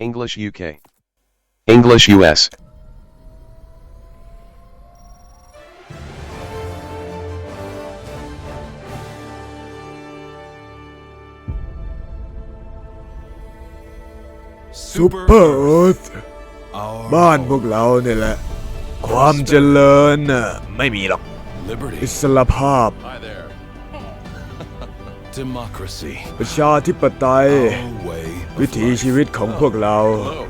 English UK. English US. ซูเปอร์เอิร์ธบ้านพวกเราเนี่ยแหละ ความเจริญน่ะไม่มีหรอก Liberty. อิสรภาพ Hi there. Democracy. ประชาธิปไตย Our way of วิถี life. ชีวิตของพวกเรา Hello.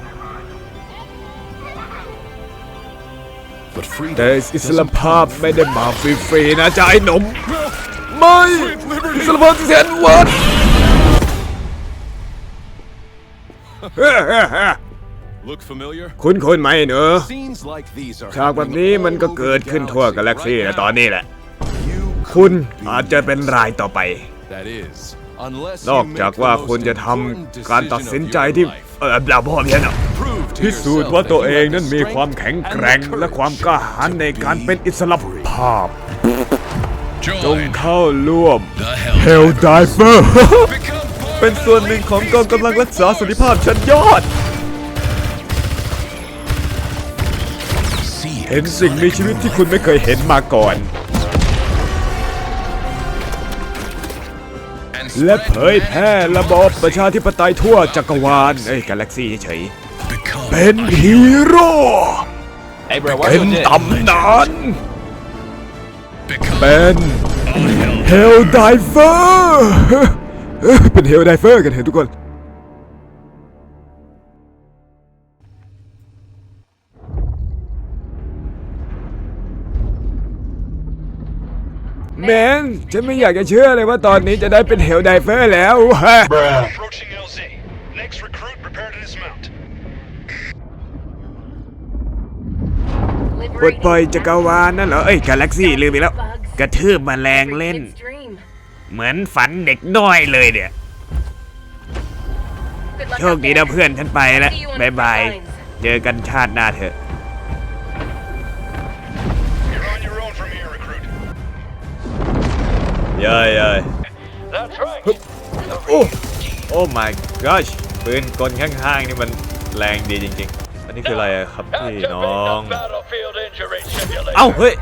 But freedom แต่อิสร doesn't ภาพ come ไม่ได้มาฟรีๆนะจ๊ะไอ้หนมไม่อิสรภาพที่แสนหวัน Look familiar? คุณคนไหมเนอะ Scenes like these are ฉากแบบนี้มันก็เกิดขึ้นทั่วกาแล็กซี่นะตอนนี้แหละ You คุณ could be อาจจะเป็นรายต่อไป That is, unless นอก you จาก make the ว่า most คุณจะท important ำการตัด decision สิน of ใจ your ที่ life. เออเราพ่อเพียนอะ Prove to พิสูจน์ yourself ว่าตัว that you เอง have นั้น the มี strength ความแข็ง and แกร่ง the และความกล้าหาญ courage ใน to การ be เป็นอิสระ free. ภาพ จงเข้าร่วม The Hell Diver Become part เป็นส่วนหนึ่งของกองกำลังรักษาสันติภาพชั้นยอด See เห็นสิ่งมีชีวิตที่คุณไม่เคยเห็นมาก่อน และ spread เผยแพร่ระบอบประชาธิปไตยทั่วจักรวาลเอ้ยกาแล็กซี่เฉย become เป็นฮีโร่ Hey bro, เป็น what's your ตำนาน become เป็นเฮลไดเวอร์เป็นเฮลไดเวอร์กันเห็นทุกคน แมนฉันไม่อยากจะเชื่อเลยว่าตอนนี้จะได้เป็นเฮลไดเวอร์แล้วฮะ Approaching LZ. Next recruit, prepare to dismount. ปลดปล่อยจักรวาลนั่นเหรอ เอ้ยกาแล็กซี่ลืมไปแล้ว กระทืบแมลงเล่น เหมือนฝันเด็กน้อยเลยเนี่ย โชคดีนะเพื่อนฉันไปแล้วบายบาย เจอกันชาติหน้าเถอะ เย้ยเย้ย That's right. โอ้โอ้ my gosh ปืนกลข้างๆ นี่มันแรงดีจริงๆ อันนี้คืออะไรอะครับ พี่น้อง battlefield injury simulator. เอ้าเฮ้ย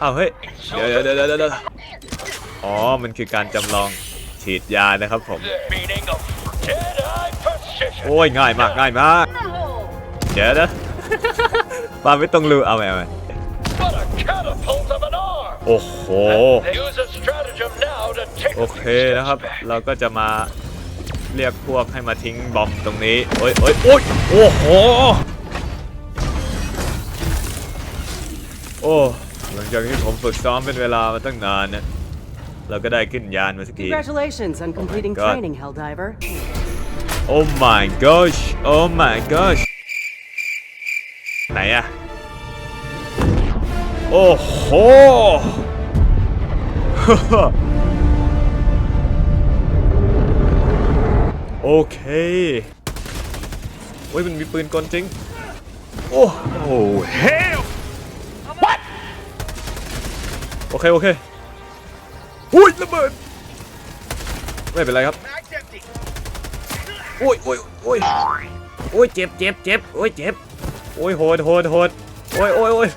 เอ้าเฮ้ย เดี๋ยวเดี๋ยวเดี๋ยวเดี๋ยวอ๋อ มันคือการจำลองฉีดยานะครับผม Meaning of Jedi precision. โอ้ยง่ายมากง่ายมาก เดี๋ยวนะ ปาไม่ต้องรู้เอาไหมเอาไหม What a catapult of an arm. โอ้โห Use a stratagem now to take โอเคนะครับ เราก็จะมาเรียกพวกให้มาทิ้งบอมตรงนี้ โอ้ยโอ้ยโอ้ยโอ้โห โอ้ หลังจากที่ผมฝึกซ้อมเป็นเวลามาตั้งนานเนี่ยเราก็ได้ขึ้นยานมาสักที Congratulations on completing God. training, Helldiver. โอ้ my gosh โอ้ my gosh ไหนอะ โอ้โห โอเค โอ้ยมันมีปืนกลจริง โอ้โหเฮล what โอเค โอเคอุ้ยระเบิด ไม่เป็นไรครับโอ้ยโอ้ยโอ้ยโอ้ยเจ็บเจ็บเจ็บโอ้ยเจ็บโอ้ยโหดโหดโหดโอ้ยโอ้ยโอ้ย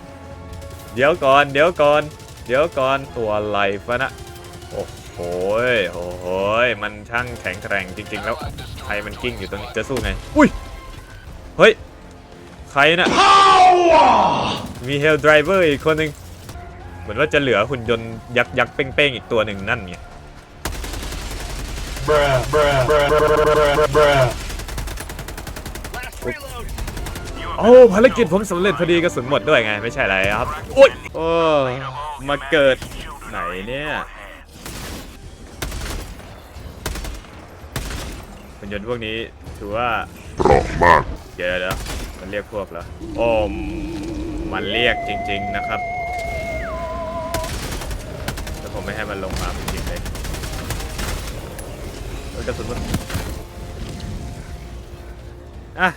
เดี๋ยวก่อน เดี๋ยวก่อน เดี๋ยวก่อนตัวอะไรฟะนะ โอ้โหโอ้โหมันช่างแข็งแกร่งจริง ๆ แล้วใครมันกิ้งอยู่ตรงนี้จะสู้ไง อุ้ย เฮ้ย ใครน่ะมีเฮลไดรเวอร์อีกคนหนึ่งเหมือนว่าจะเหลือหุ่นยนต์ยักษ์ยักษ์เป้งๆอีกตัวหนึ่งนั่นไง โอ้ภารกิจผมสำเร็จพอดีกระสุนหมดด้วยไง ไม่ใช่อะไรครับโอ้ยโอ้มาเกิดไหนเนี่ยหุ่นยนต์พวกนี้ถือว่าเปราะมากเดี๋ยวเดี๋ยวมันเรียกพวกเหรอโอ้มมันเรียกจริง ๆนะครับแต่ผมไม่ให้มันลงมาจริงๆเลยเฮ้ยกระสุนมันอะ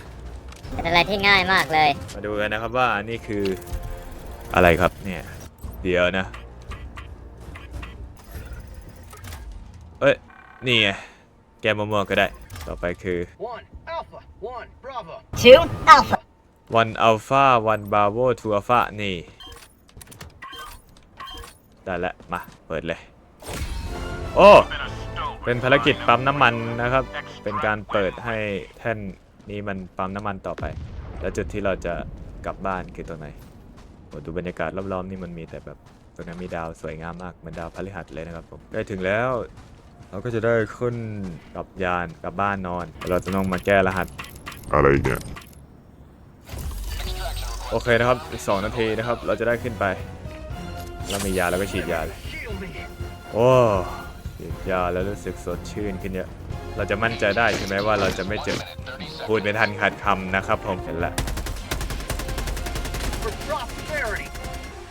เป็นอะไรที่ง่ายมากเลย มาดูกันนะครับว่านี่คืออะไรครับเนี่ย เดี๋ยวนะ เอ้ย นี่ไง แกมะม่วงก็ได้ ต่อไปคือ One, Alpha. One, Bravo. two alpha วันอัลฟาวันบาโวทูอัลฟานี่ ได้แล้ว มา เปิดเลย โอ้ เป็นภารกิจปั๊มน้ำมันนะครับ เป็นการเปิดให้แท่น นี้มันปั๊มน้ำมันต่อไป แล้วจุดที่เราจะกลับบ้านคือตรงไหนโอ้ดูบรรยากาศรอบๆนี่มันมีแต่แบบตรงนั้นมีดาวสวยงามมากเหมือนดาวพฤหัสเลยนะครับผมได้ถึงแล้ว เราก็จะได้ขึ้นกลับยานกลับบ้านนอน เราจะต้องมาแก้รหัส อะไรเนี่ยโอเคนะครับอีก2นาทีนะครับ เราจะได้ขึ้นไป แล้วมียาแล้วก็ฉีดยาเลยโอ้ ฉีดยาแล้วรู้สึกสดชื่นขึ้นเยอะ เราจะมั่นใจได้ใช่ไหมว่าเราจะไม่เจ็บ พูดไม่ทันขาดคำนะครับผมเห็นแล้ว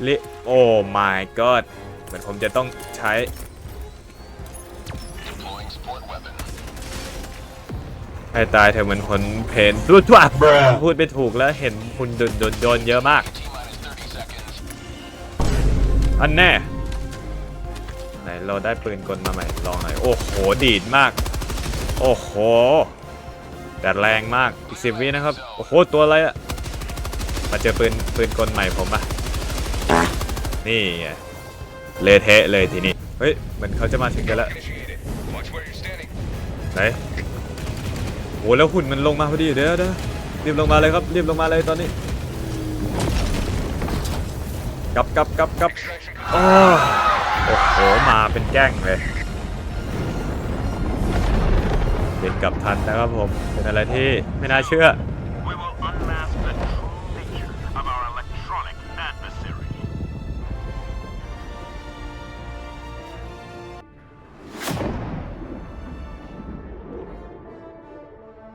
ลิโอ้ my god เหมือนผมจะต้องใช้ ให้ตายเธอเหมือนคนเพนรูดตัวพูดไม่ถูกแล้วเห็นคุณโดนโดนเยอะมาก อันแน่ นเราได้ปืนกลมาใหม่ลองหน่อย โอ้โห ดีดมาก โอ้โหแต่แรงมาก อีกสิบวินะครับ โอ้โห ตัวอะไรอะมาเจอปืนปืนกลใหม่ผมอะนี่ไงเละเทะเลยทีนี้ เฮ้ย เหมือนเขาจะมาถึงกันแล้ว Watch where you're standing. ไหนโหแล้วหุ่นมันลงมาพอดีเดี๋ยวเดี๋ยวรีบลงมาเลยครับ รีบลงมาเลยตอนนี้กลับกลับกลับกลับอ้าว โอ้โห มาเป็นแก้งเลยเป็นกับทันนะครับผม เป็นอะไรที่ไม่น่าเชื่อ